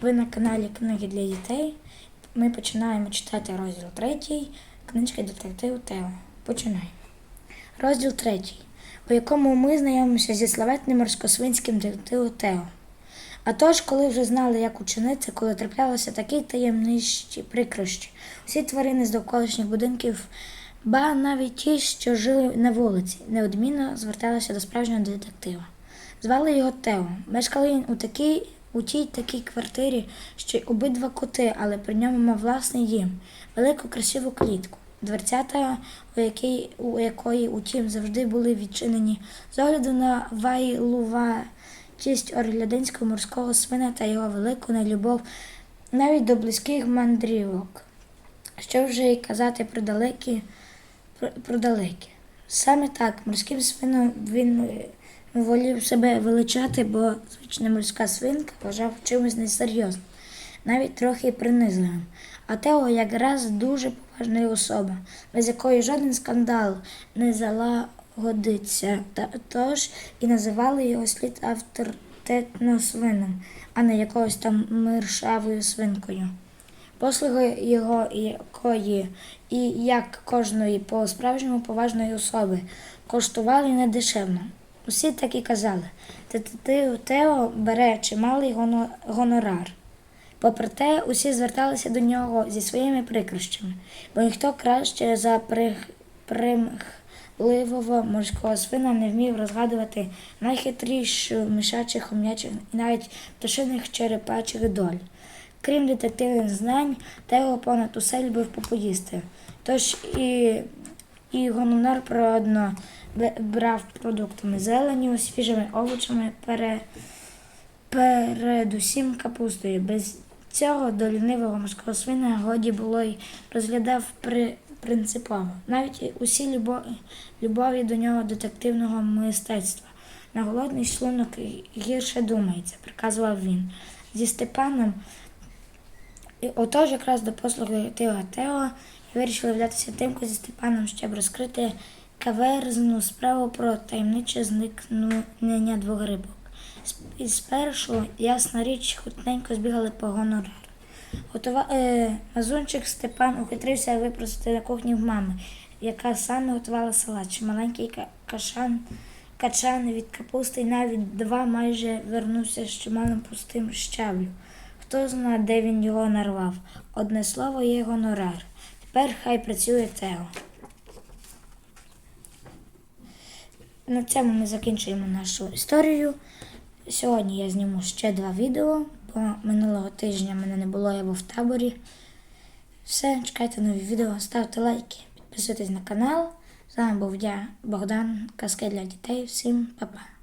Ви на каналі Книги для дітей. Ми починаємо читати розділ третій книжки детективу Тео. Починаємо. Розділ третій, у якому ми знайомимося зі славетним морськосвинським детективом Тео. А тож, коли вже знали, як учинити, коли траплялися такі таємничі прикрощі, всі тварини з довколишніх будинків, ба навіть ті, що жили на вулиці, неодмінно зверталися до справжнього детектива. Звали його Тео. Мешкав він у такій, у тій такій квартирі, що й обидва коти, але при ньому мав власний дім, велику красиву клітку, дверцята, у якій, у якої, утім, завжди були відчинені з огляду на вайлуватість орлядинського морського свина та його велику нелюбов навіть до близьких мандрівок. Що вже й казати про далекі, про, про далекі. Саме так, морським свином він волів себе величати, бо звична морська свинка вважав чимось несерйозним, навіть трохи принизливим. А Тео якраз дуже поважна особа, без якої жоден скандал не залагодиться. Тож і називали його слід авторитетно свином, а не якоюсь там миршавою свинкою. Послуги його якої і як кожної по справжньому поважної особи коштували недешевно. Усі так і казали. Тео бере чималий гонорар. Попри те, усі зверталися до нього зі своїми прикрощами, бо ніхто краще за примхливого морського свина не вмів розгадувати найхитрішу мішачих, хом'ячих і навіть пташиних черепачих доль. Крім детективних знань, Тео понад усе любив попоїсти. Тож і, і гонорар природно б- брав продуктами зеленю, свіжими овочами, пере, передусім капустою. Без цього до лінивого морського свина годі було й розглядав при, принципово. Навіть усі любо, любові до нього детективного мистецтва. На голодний шлунок гірше думається, приказував він. Зі Степаном і отож якраз до послуги Тео Тео вирішили взятися тимку зі Степаном, щоб розкрити каверзну справу про таємниче зникнення двох рибок. Спершу, ясна річ, хутненько збігали по гонорар. Готова... Е, мазунчик Степан ухитрився випросити на кухні в мами, яка саме готувала салат, чи маленький ка- кашан, качан від капусти, і навіть два майже вернувся з чималим пустим щаблю. Хто знає, де він його нарвав. Одне слово є гонорар. Тепер хай працює Тео. На цьому ми закінчуємо нашу історію. Сьогодні я зніму ще два відео, бо минулого тижня мене не було, я був в таборі. Все, чекайте нові відео, ставте лайки, підписуйтесь на канал. З вами був я, Богдан, казки для дітей. Всім па-па.